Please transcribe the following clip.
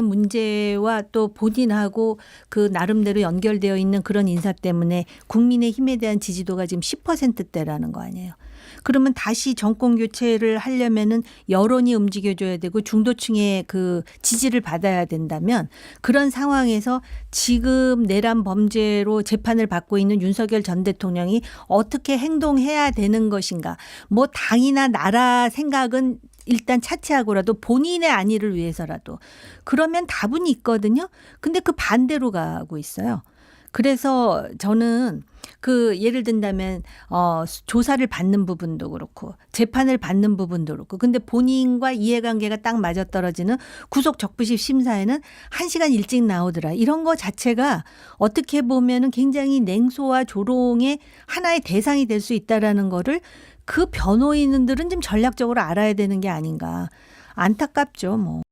문제와 또 본인하고 그 나름대로 연결되어 있는 그런 인사 때문에 국민의 힘에 대한 지지도가 지금 10%대라는 거 아니에요. 그러면 다시 정권 교체를 하려면은 여론이 움직여줘야 되고 중도층의 그 지지를 받아야 된다면 그런 상황에서 지금 내란 범죄로 재판을 받고 있는 윤석열 전 대통령이 어떻게 행동해야 되는 것인가. 뭐 당이나 나라 생각은 일단 차치하고라도 본인의 안위를 위해서라도 그러면 답은 있거든요. 근데 그 반대로 가고 있어요. 그래서 저는 그 예를 든다면 어 조사를 받는 부분도 그렇고 재판을 받는 부분도 그렇고 근데 본인과 이해관계가 딱 맞아떨어지는 구속 적부심 심사에는 한 시간 일찍 나오더라 이런 거 자체가 어떻게 보면은 굉장히 냉소와 조롱의 하나의 대상이 될 수 있다라는 거를 그 변호인들은 좀 전략적으로 알아야 되는 게 아닌가 안타깝죠 뭐.